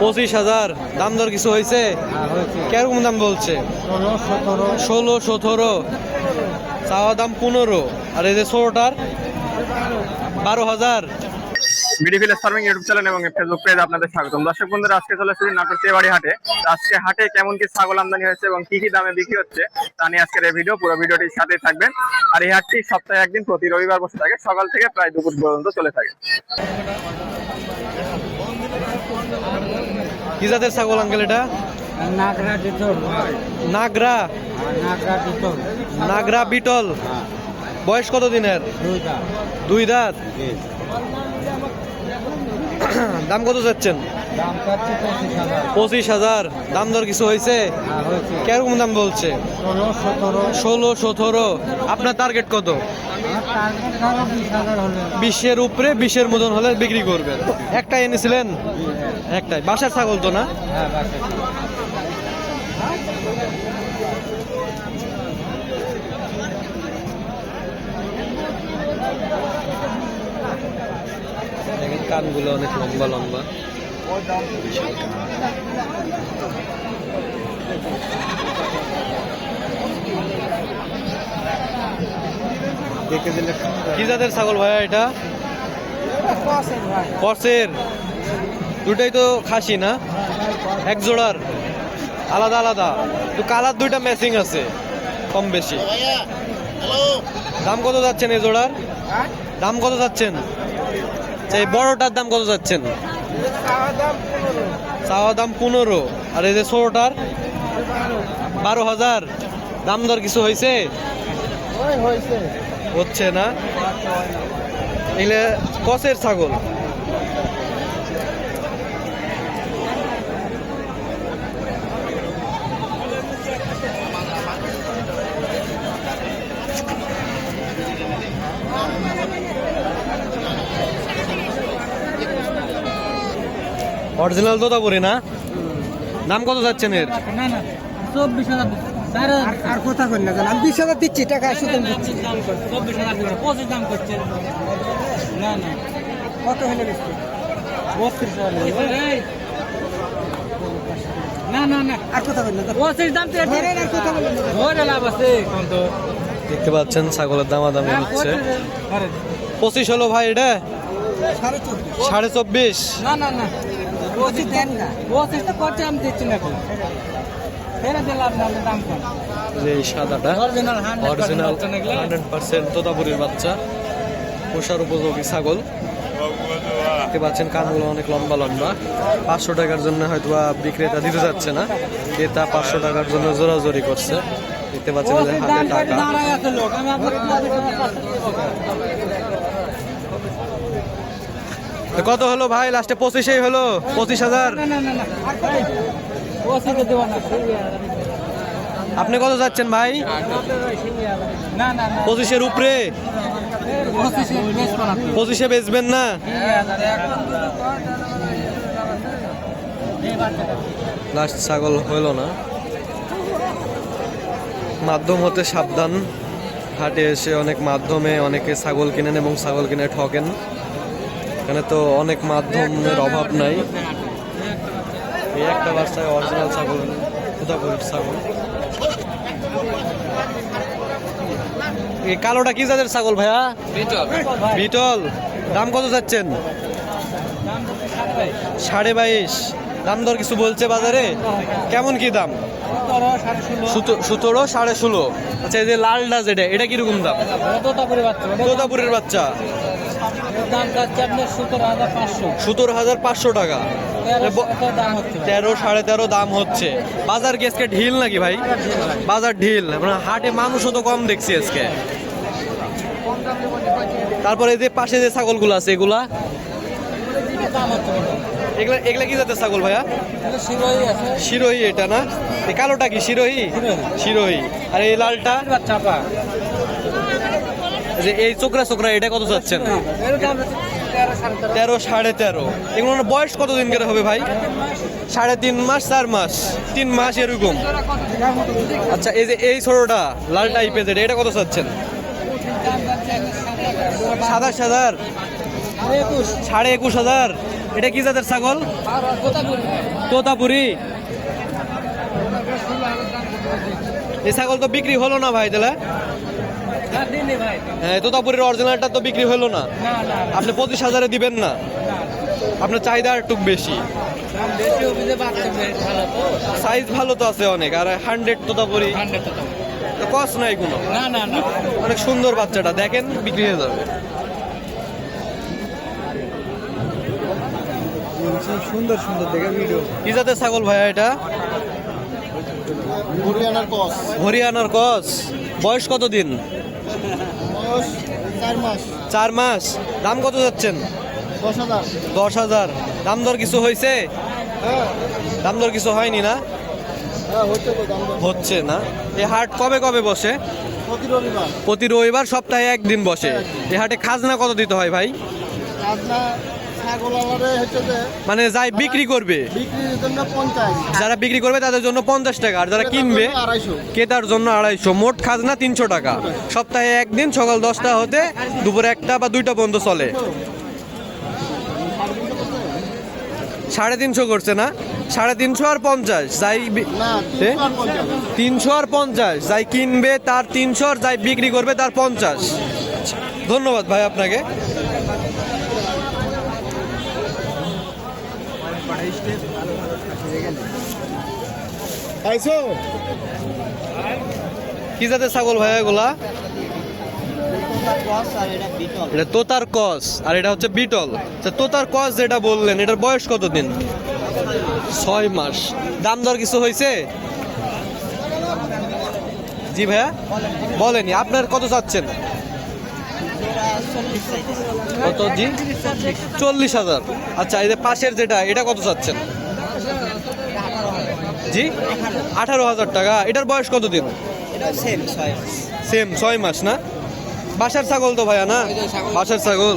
পঁচিশ হাজার। দাম দর কিছু হয়েছে? হ্যাঁ কীরকম দাম বলছে? ষোলো সতেরো। চাওয়া দাম পনেরো। আর এই যে ষোলোটার বারো হাজার। মিডিফিল ফার্মিং ইউটিউব চ্যানেল এবং ফেসবুক পেজ আপনাদের স্বাগতম। দর্শক বন্ধুরা আজকে চলে এসেছি নাটোর তেবাড়ি হাটে আজকে হাটে কেমন কি ছাগল আমদানি হয়েছে এবং কি কি দামে বিক্রি হচ্ছে তা নিয়ে আজকের এই ভিডিও পুরো ভিডিওটির সাথে থাকবেন। আর এই হাটটি সপ্তাহে একদিন প্রতি রবিবার বসে থাকে সকাল থেকে প্রায় দুপুর পর্যন্ত চলে থাকে। কি জাতের ছাগল আঙ্কেল এটা? নাগরা ডিটল। নাগরা। নাগরা ডিটল। নাগরা বিটল। বয়স কত দিনের? দুই দাঁত। দাম কত যাচ্ছেন পঁচিশ হাজার। দাম দর কিছু হয়েছে? হ্যাঁ কীরকম দাম বলছে? ষোলো সতেরো। আপনার টার্গেট কত? বিশের উপরে বিশের মতন হলে বিক্রি করবেন। একটাই এনেছিলেন? একটাই। বাসার ছাগল তো না? হ্যাঁ কানগুলো অনেক লম্বা লম্বা। দেখে দিলে কি জাতের ছাগল ভাইয়া এটা? কর্সের দুটাই তো খাসি না? এক জোড়ার। আলাদা আলাদা। তো কালার দুইটা ম্যাচিং আছে কম বেশি। দাম কত যাচ্ছেন এই জোড়ার? দাম কত যাচ্ছেন? এই বড়টার দাম কত যাচ্ছেন? চাওয়া দাম পনেরো। আর এই যে ছোটটার বারো হাজার। দাম দর কিছু হয়েছে? হচ্ছে না? এগুলো কসের ছাগল। অরিজিনাল তোতাপুরি না? দাম কত যাচ্ছেন এর? না না চব্বিশ হাজার আর কথা কই না আমি বিশ হাজার দিচ্ছি টাকা দিচ্ছি। চব্বিশ হাজার পঁচিশ দাম করছে। না না। কত হলে বেশি বত্রিশ না না না। আর কথা পঁচিশ দাম তো আর কথা বললেন ধরে লাভ আছে। দেখতে পাচ্ছেন ছাগলের দামাদামি হচ্ছে। পঁচিশ হলো ভাই এটা? সাড়ে চব্বিশ। সাড়ে চব্বিশ? না না না। পঁচিশ দেন না। তো করছে আমি দিচ্ছি না এখন ফেরে দিলে আপনার দাম কম। যে সাদাটা অরিজিনাল অরিজিনাল হান্ড্রেড পার্সেন্ট তোতাপুরির বাচ্চা পোষার উপযোগী ছাগল। দেখতে পাচ্ছেন কানগুলো অনেক লম্বা লম্বা। পাঁচশো টাকার জন্য হয়তো বিক্রেতা দিতে যাচ্ছে না। ক্রেতা পাঁচশো টাকার জন্য জোরাজোরি করছে। দেখতে পাচ্ছেন হাতে টাকা দাঁড়ায় আছে লোক আমি আপনার তো কত হলো ভাই? লাস্টে পঁচিশেই হলো। পঁচিশ হাজার? আপনি কত যাচ্ছেন ভাই? পঁচিশের উপরে? পঁচিশে বেচবেন না? লাস্ট ছাগল হইল না। মাধ্যম হতে সাবধান। হাটে এসে অনেক মাধ্যমে অনেকে ছাগল কিনেন এবং ছাগল কিনে ঠকেন। এখানে তো অনেক মাধ্যমের অভাব নাই। এই একটা বাচ্চায় অরিজিনাল ছাগল কোথাপুরের ছাগল। এই কালোটা কি জাতের ছাগল ভাইয়া? বিটল। দাম কত যাচ্ছেন সাড়ে বাইশ। দাম দর কিছু বলছে বাজারে? কেমন কি দাম? সুতো- সতেরো সাড়ে ষোলো। আচ্ছা এই যে লালটা যেটা এটা কীরকম দাম? তোতাপুরের বাচ্চা। সতেরো হাজার পাঁচশো। টাকা। তেরো সাড়ে তেরো দাম হচ্ছে। বাজার কি আজকে ঢিল নাকি ভাই? বাজার ঢিল। মানে হাটে মানুষও তো কম দেখছি আজকে। তারপরে যে পাশে যে ছাগলগুলো আছে এগুলা? এগুলা এগুলা কি জাতের ছাগল ভাইয়া? শিরোহি এটা না? কালোটা কি শিরোহি? শিরোহি। আর এই লালটা? চাপা। যে এই চোকরা চোকরা এটা কত চাচ্ছেন? তেরো সাড়ে তেরো। এগুলোর বয়স কত দিন করে হবে ভাই? সাড়ে তিন মাস, চার মাস? তিন মাস এরকম। আচ্ছা এই যে এই ছোটটা, লাল টাইপের যেটা, এটা কত চাচ্ছেন? সাতাশ হাজার। সাড়ে একুশ হাজার। এটা কি জাতের ছাগল? তোতাপুরি। এই ছাগল তো বিক্রি হলো না ভাই তাহলে? হ্যাঁ তোতাপুরির অরিজিনালটা তো বিক্রি হলো না। আপনি পঁচিশ হাজারে দিবেন না। আপনার চাহিদা একটু বেশি। সাইজ ভালো তো। আছে অনেক আর হান্ড্রেড তোতাপুরি। কস নাই কোনো। না না না। অনেক সুন্দর বাচ্চাটা দেখেন বিক্রি হয়ে যাবে। সুন্দর সুন্দর দেখে ভিডিও কি জাতের ছাগল ভাইয়া এটা? হরিয়ানার কস হরিয়ানার কস বয়স কত দিন চার মাস। দাম কত যাচ্ছেন? দশ হাজার। দাম দর কিছু হয়েছে হ্যাঁ। দাম দর কিছু হয়নি না? হ্যাঁ হচ্ছে না। এই হাট কবে কবে বসে? প্রতি রবিবার। প্রতি রবিবার সপ্তাহে একদিন বসে। এই হাটে খাজনা কত দিতে হয় ভাই? মানে যাই বিক্রি করবে। যারা বিক্রি করবে তাদের জন্য পঞ্চাশ টাকা আর যারা কিনবে ক্রেতার জন্য আড়াইশো। মোট খাজনা তিনশো টাকা। সপ্তাহে একদিন সকাল দশটা হতে দুপুর একটা বা দুইটা বন্ধ চলে। সাড়ে তিনশো করছে না? সাড়ে তিনশো আর পঞ্চাশ যাই তিনশো আর পঞ্চাশ যাই কিনবে তার তিনশো আর যাই বিক্রি করবে তার পঞ্চাশ। ধন্যবাদ ভাই আপনাকে। খাইছো? কি জাতের ছাগল ভাই এগুলা? তোতার কস, আর এটা হচ্ছে বিটল। তা তোতার কস যেটা বললেন, এটার বয়স কত দিন ছয় মাস। দাম দর কিছু হয়েছে জি ভাইয়া? বলেনি, আপনার কত চাচ্ছেন? কত জি? চল্লিশ হাজার। আচ্ছা এই যে পাশের যেটা, এটা কত চাচ্ছেন? জি? আঠারো হাজার টাকা। এটার বয়স কতদিন? সেম ছয় মাস। না? বাসার ছাগল তো ভাইয়া না? বাসার ছাগল।